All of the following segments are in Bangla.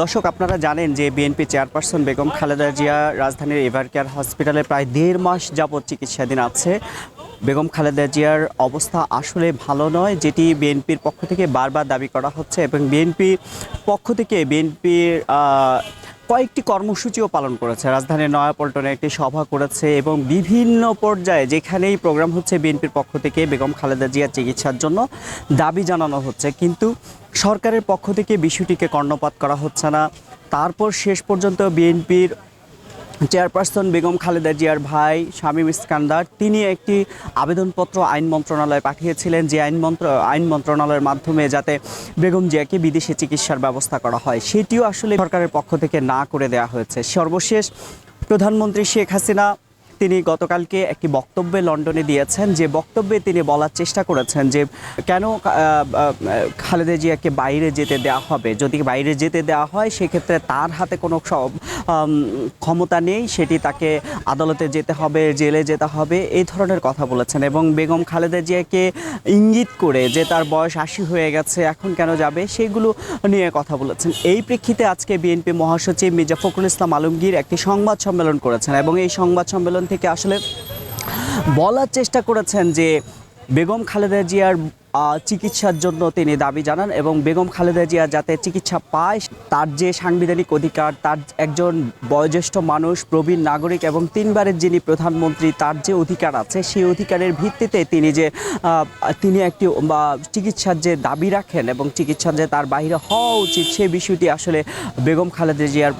দর্শক, আপনারা জানেন যে বিএনপি চেয়ারপারসন বেগম খালেদা জিয়া রাজধানীর এভারকেয়ার হসপিটালে প্রায় দেড় মাস যাবৎ চিকিৎসাধীন আছে। বেগম খালেদা জিয়ার অবস্থা আসলে ভালো নয়, যেটি বিএনপির পক্ষ থেকে বারবার দাবি করা হচ্ছে এবং বিএনপির পক্ষ থেকে বিএনপির কয়েকটি কর্মসূচিও পালন করেছে। রাজধানীর নয়াপল্টনে একটি সভা করেছে এবং বিভিন্ন পর্যায়ে যেখানেই প্রোগ্রাম হচ্ছে, বিএনপির পক্ষ থেকে বেগম খালেদা জিয়ার চিকিৎসার জন্য দাবি জানানো হচ্ছে। কিন্তু সরকারের পক্ষ থেকে বিষয়টিকে কর্ণপাত করা হচ্ছে না। তারপর শেষ পর্যন্ত বিএনপির চেয়ারপারসন বেগম খালেদা জিয়ার ভাই শামীম ইস্কান্দার, তিনি একটি আবেদনপত্র আইন মন্ত্রণালয়ে পাঠিয়েছিলেন, যে আইন মন্ত্র, আইন মন্ত্রণালয়ের মাধ্যমে যাতে বেগম জিয়াকে বিদেশে চিকিৎসার ব্যবস্থা করা হয়। সেটিও আসলে সরকারের পক্ষ থেকে না করে দেওয়া হয়েছে। সর্বশেষ প্রধানমন্ত্রী শেখ হাসিনা তিনি গতকালকে একটি বক্তব্যে লন্ডনে দিয়েছেন। যে বক্তব্যে তিনি বলার চেষ্টা করেছেন যে, কেন খালেদা জিয়াকে বাইরে যেতে দেওয়া হবে? যদি বাইরে যেতে দেওয়া হয়, সেক্ষেত্রে তার হাতে কোনো সব ক্ষমতা নেই। সেটি তাকে আদালতে যেতে হবে, জেলে যেতে হবে, এই ধরনের কথা বলেছেন। এবং বেগম খালেদা জিয়াকে ইঙ্গিত করে যে তার বয়স আশি হয়ে গেছে, এখন কেন যাবে, সেগুলো নিয়ে কথা বলেছেন। এই প্রেক্ষিতে আজকে বিএনপি মহাসচিব মির্জা ফখরুল ইসলাম আলমগীর একটি সংবাদ সম্মেলন করেছেন এবং এই সংবাদ সম্মেলন থেকে আসলে বলার চেষ্টা করেছেন যে বেগম খালেদা জিয়ার চিকিৎসার জন্য তিনি দাবি জানান এবং বেগম খালেদা জিয়া যাতে চিকিৎসা পায় তার যে সাংবিধানিক অধিকার তার একজন বয়োজ্যেষ্ঠ মানুষ প্রবীণ নাগরিক এবং তিনবারের যিনি প্রধানমন্ত্রী তার যে অধিকার আছে সেই অধিকারের ভিত্তিতে তিনি যে তিনি একটি বা, চিকিৎসার যে দাবি রাখেন এবং চিকিৎসার যে তার বাইরে হওয়া উচিত সেই বিষয়টি আসলে বেগম খালেদা জিয়ার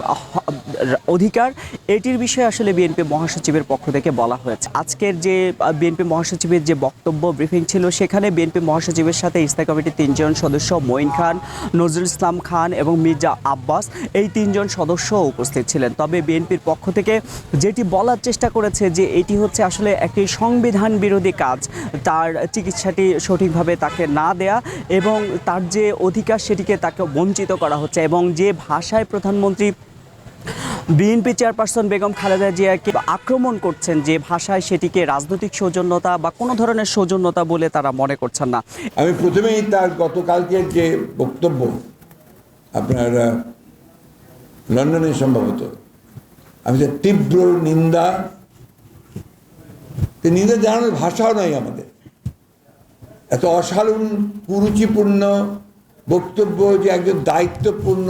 অধিকার, এটির বিষয়ে আসলে বিএনপি মহাসচিবের পক্ষ থেকে বলা হয়েছে। আজকের যে বিএনপি মহাসচিবের যে বক্তব্য ব্রিফিং ছিল, সেখানে বিএনপি মহাসচিবের সাথে স্থায়ী কমিটির তিনজন সদস্য মঈন খান, নজরুল ইসলাম খান এবং মির্জা আব্বাস, এই তিনজন সদস্য উপস্থিত ছিলেন। তবে বিএনপির পক্ষ থেকে যেটি বলার চেষ্টা করেছে যে, এটি হচ্ছে আসলে একটি সংবিধান বিরোধী কাজ। তার চিকিৎসাটি সঠিকভাবে তাকে না দেয়া এবং তার যে অধিকার, সেটিকে তাকে বঞ্চিত করা হচ্ছে এবং যে ভাষায় প্রধানমন্ত্রী বিএনপি চেয়ারপারসন বেগম খালেদা জিয়াকে আক্রমণ করছেন যে ভাষায় সেটিকে রাজনৈতিক সৌজন্যতা বা কোনো ধরনের সৌজন্যতা বলে তারা মনে করছেন না। আমি প্রথমেই তার গতকালকের যে বক্তব্য আপনার লন্ডনে সম্ভবত, আমি যে তীব্র নিন্দা নিন্দা জানানোর ভাষাও নয় আমাদের। এত অসাধারণ, কুরুচিপূর্ণ বক্তব্য যে একজন দায়িত্বপূর্ণ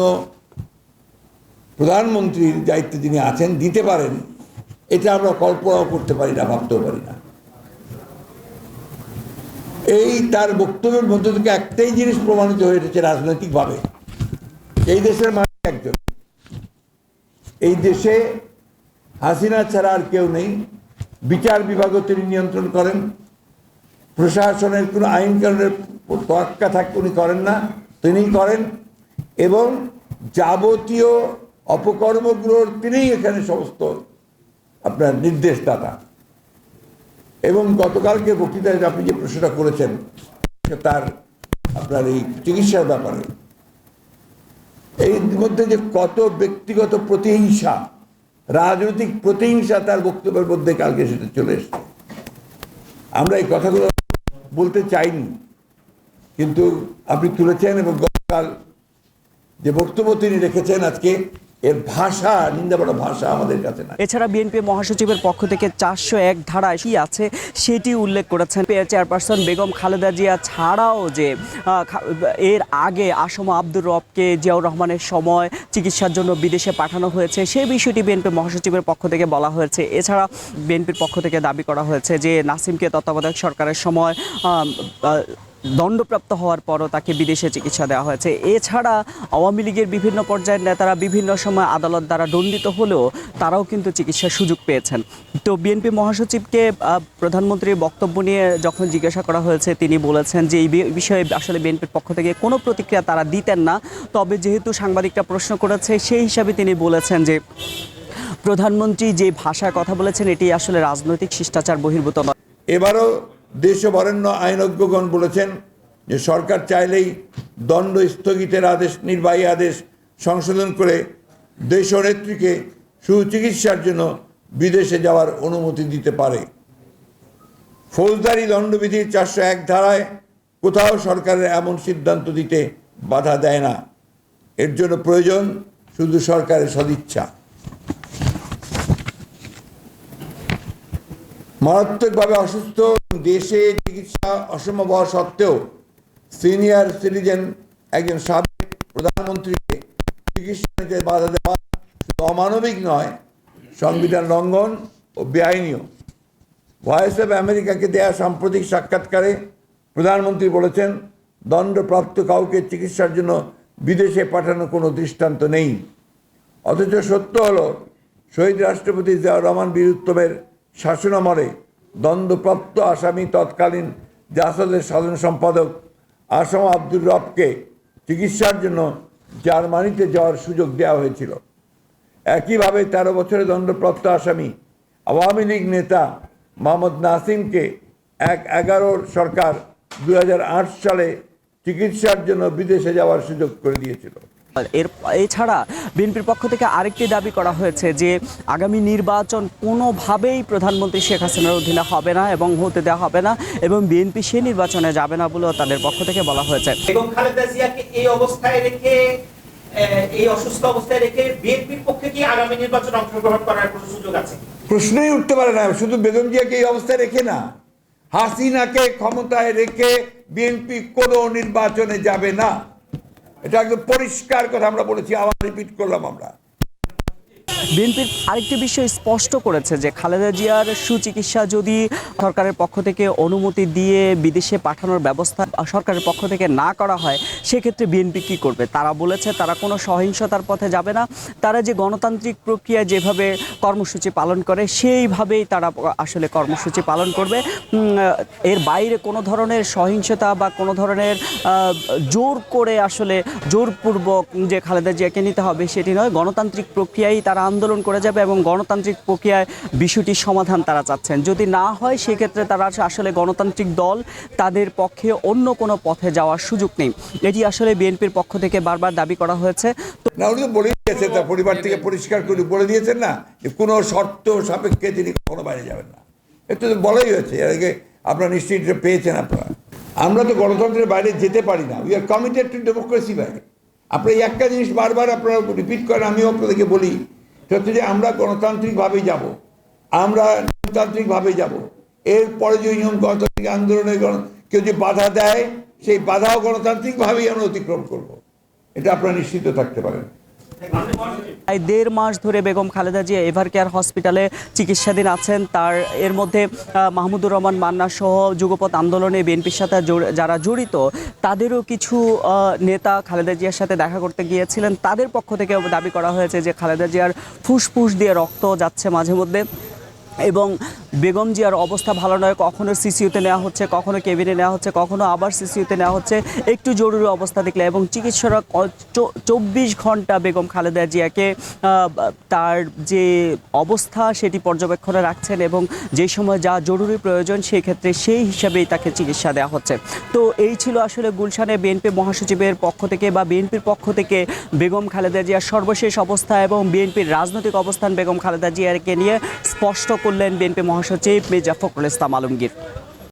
প্রধানমন্ত্রীর দায়িত্বে যিনি আছেন, দিতে পারেন, এটা আমরা কল্পনাও করতে পারি না, ভাবতেও পারি না। এই তার বক্তব্যের মধ্য থেকে একটাই জিনিস প্রমাণিত হয়ে উঠেছে রাজনৈতিকভাবে। এই দেশের মানুষ একজন। এই দেশে হাসিনা ছাড়া আর কেউ নেই। বিচার বিভাগও তিনি নিয়ন্ত্রণ করেন। প্রশাসনের কোনো আইন কানুনের তোয়াক্কা থাকে উনি করেন না, তিনিই করেন। এবং যাবতীয় অপকর্মগুলোর তিনিই এখানে সমস্ত আপনার নির্দেশদাতা। এবং গতকালকে বক্তৃতায় আপনি যে প্রশ্নটা করেছেন তার আপনার এই চিকিৎসার ব্যাপারে। এই মধ্যে যে কত ব্যক্তিগত প্রতিহিংসা, রাজনৈতিক প্রতিহিংসা তার বক্তব্যের মধ্যে কালকে সেটা চলে এসছে। আমরা এই কথাগুলো বলতে চাইনি, কিন্তু আপনি তুলেছেন এবং গতকাল যে বক্তব্য তিনি রেখেছেন আজকে এর ভাষা নিন্দাবড় ভাষা আমাদের কাছে না এছাড়া বিএনপি মহাসচিবের পক্ষ থেকে চারশো এক ধারায় কি আছে সেটি উল্লেখ করেছেন চেয়ারপারসন বেগম খালেদা জিয়া ছাড়াও যে এর আগে আসম আব্দুর রবকে জিয়াউর রহমানের সময় চিকিৎসার জন্য বিদেশে পাঠানো হয়েছে সেই বিষয়টি বিএনপি মহাসচিবের পক্ষ থেকে বলা হয়েছে। এছাড়া বিএনপির পক্ষ থেকে দাবি করা হয়েছে যে, নাসিমকে তত্ত্বাবধায়ক সরকারের সময় দণ্ডপ্রাপ্ত হওয়ার পরও তাকে বিদেশে চিকিৎসা দেওয়া হয়েছে। এছাড়া আওয়ামী লীগের বিভিন্ন পর্যায়ের নেতারা বিভিন্ন সময় আদালত দ্বারা দণ্ডিত হলেও তারাও কিন্তু চিকিৎসার সুযোগ পেয়েছেন। তো বিএনপি মহাসচিবকে প্রধানমন্ত্রীর বক্তব্য নিয়ে যখন জিজ্ঞাসা করা হয়েছে, তিনি বলেছেন যে এই বিষয়ে আসলে বিএনপির পক্ষ থেকে কোনো প্রতিক্রিয়া তারা দিতেন না। তবে যেহেতু সাংবাদিকরা প্রশ্ন করেছে, সেই হিসাবে তিনি বলেছেন যে প্রধানমন্ত্রী যে ভাষায় কথা বলেছেন, এটি আসলে রাজনৈতিক শিষ্টাচার বহির্ভূত নয়। এবারও দেশ বরেণ্য আইনজ্ঞগণ বলেছেন যে সরকার চাইলেই দণ্ড স্থগিতের আদেশ, নির্বাহী আদেশ সংশোধন করে দেশনেত্রীকে সুচিকিৎসার জন্য বিদেশে যাওয়ার অনুমতি দিতে পারে। ফৌজদারি দণ্ডবিধির চারশো এক ধারায় কোথাও সরকারের এমন সিদ্ধান্ত দিতে বাধা দেয় না। এর জন্য প্রয়োজন শুধু সরকারের সদিচ্ছা। মারাত্মকভাবে অসুস্থ দেশে চিকিৎসা অসম্ভব হওয়া সত্ত্বেও সিনিয়র সিটিজেন একজন সাবেক প্রধানমন্ত্রীকে চিকিৎসা নিতে বাধা দেওয়া শুধু অমানবিক নয়, সংবিধান লঙ্ঘন ও বেআইনিও। ভয়েস অফ আমেরিকাকে দেয়া সাম্প্রতিক সাক্ষাৎকারে প্রধানমন্ত্রী বলেছেন, দণ্ডপ্রাপ্ত কাউকে চিকিৎসার জন্য বিদেশে পাঠানোর কোনো দৃষ্টান্ত নেই। অথচ সত্য হলো, শহীদ রাষ্ট্রপতি জিয়াউর রহমান বীর উত্তমের শাসনামলে দণ্ডপ্রাপ্ত আসামি তৎকালীন জাসদের সাধারণ সম্পাদক আসাম আব্দুর রবকে চিকিৎসার জন্য জার্মানিতে যাওয়ার সুযোগ দেওয়া হয়েছিল। একইভাবে তেরো বছরের দণ্ডপ্রাপ্ত আসামি আওয়ামী লীগ নেতা মোহাম্মদ নাসিমকে এক এগারোর সরকার দু হাজার আট সালে চিকিৎসার জন্য বিদেশে যাওয়ার সুযোগ করে দিয়েছিল। এর এছাড়া বিএনপির পক্ষ থেকে আরেকটি দাবি করা হয়েছে যে আগামী নির্বাচন কোনোভাবেই প্রধানমন্ত্রী শেখ হাসিনার অধীনে হবে না এবং হতে দেওয়া হবে না এবং বিএনপি সে নির্বাচনে যাবে না বলেও তাদের পক্ষ থেকে বলা হয়েছে। বেগম খালেদা জিয়াকে এই অবস্থায় রেখে এই অসুস্থ অবস্থায় রেখে বিএনপির পক্ষে কি আগামী নির্বাচনে অংশগ্রহণ করার কোনো সুযোগ আছে? প্রশ্নই উঠতে পারে না। শুধু বেগম জিয়াকে এই অবস্থায় রেখে না হাসিনাকে ক্ষমতায় রেখে বিএনপি কোনো নির্বাচনে যাবে না। এটা একদম পরিষ্কার কথা আমরা বলেছি আবার রিপিট করলাম আমরা। বিএনপির আরেকটি বিষয় স্পষ্ট করেছে যে খালেদা জিয়ার সুচিকিৎসা যদি সরকারের পক্ষ থেকে অনুমতি দিয়ে বিদেশে পাঠানোর ব্যবস্থা সরকারের পক্ষ থেকে না করা হয়, সেক্ষেত্রে বিএনপি কি করবে? তারা বলেছে তারা কোনো সহিংসতার পথে যাবে না। তারা যে গণতান্ত্রিক প্রক্রিয়া যেভাবে কর্মসূচি পালন করে, সেইভাবেই তারা আসলে কর্মসূচি পালন করবে। এর বাইরে কোনো ধরনের সহিংসতা বা কোনো ধরনের জোর করে আসলে জোরপূর্বক যে খালেদা জিয়াকে নিতে হবে সেটি নয়। গণতান্ত্রিক প্রক্রিয়ায় তারা আন্দোলন করে যাবে এবং গণতান্ত্রিক প্রক্রিয়ায় বিষয়টির সমাধান তারা চাচ্ছেন। যদি না হয়, সেক্ষেত্রে তারা আসলে গণতান্ত্রিক দল তাদের পক্ষে অন্য কোনো পথে যাওয়ার সুযোগ নেই। এটি আসলে বিএনপির পক্ষ থেকে বারবার দাবি করা হয়েছে। বলে দিয়েছেন, তার পরিবার থেকে পরিষ্কার করে বলে দিয়েছেন না যে কোনো শর্ত সাপেক্ষে তিনি কখনো বাইরে যাবেন না। এটা তো বলাই হয়েছে, এর আগে আপনারা নিশ্চয়ই এটা পেয়েছেন আপনারা। আমরা তো গণতন্ত্রের বাইরে যেতে পারি না we are committed to democracy বাইরে আপনারা একটা জিনিস বারবার আপনারা রিপিট করেন, আমিও আপনাদেরকে বলি সেটা যে আমরা গণতান্ত্রিকভাবে যাব। আমরা গণতান্ত্রিকভাবে যাব। এরপরে যে নিয়ম গণতান্ত্রিক আন্দোলনে কেউ যে বাধা দেয়, সেই বাধাও গণতান্ত্রিকভাবেই আমরা অতিক্রম করব। এটা আপনারা নিশ্চিত থাকতে পারেন। প্রায় দেড় মাস ধরে বেগম খালেদা জিয়া এভার কেয়ার হসপিটালে চিকিৎসাধীন আছেন। তার, এর মধ্যে মাহমুদুর রহমান মান্না সহ যুগপথ আন্দোলনে বিএনপির সাথে যারা জড়িত, তাদেরও কিছু নেতা খালেদা জিয়ার সাথে দেখা করতে গিয়েছিলেন। তাদের পক্ষ থেকে দাবি করা হয়েছে যে খালেদা জিয়ার ফুসফুস দিয়ে রক্ত যাচ্ছে মাঝে মধ্যে। এবং বেগম জিয়ার অবস্থা ভালো নয়। কখনো সিসিউতে নেওয়া হচ্ছে, কখনো কেবিনে নেওয়া হচ্ছে, কখনো আবার সিসিউতে নেওয়া হচ্ছে। একটু জরুরি অবস্থা দেখলে এবং চিকিৎসকরা চব্বিশ ঘণ্টা বেগম খালেদা জিয়াকে তার যে অবস্থা সেটি পর্যবেক্ষণে রাখছেন এবং যে সময় যা জরুরি প্রয়োজন সেই ক্ষেত্রে সেই হিসাবেই তাকে চিকিৎসা দেওয়া হচ্ছে। তো এই ছিল আসলে গুলশানে বিএনপি মহাসচিবের পক্ষ থেকে বা বিএনপির পক্ষ থেকে বেগম খালেদা জিয়ার সর্বশেষ অবস্থা এবং বিএনপির রাজনৈতিক অবস্থান বেগম খালেদা জিয়াকে নিয়ে স্পষ্ট করলেন বিএনপি মহাসচিব মির্জা ফখরুল ইসলাম আলমগীর।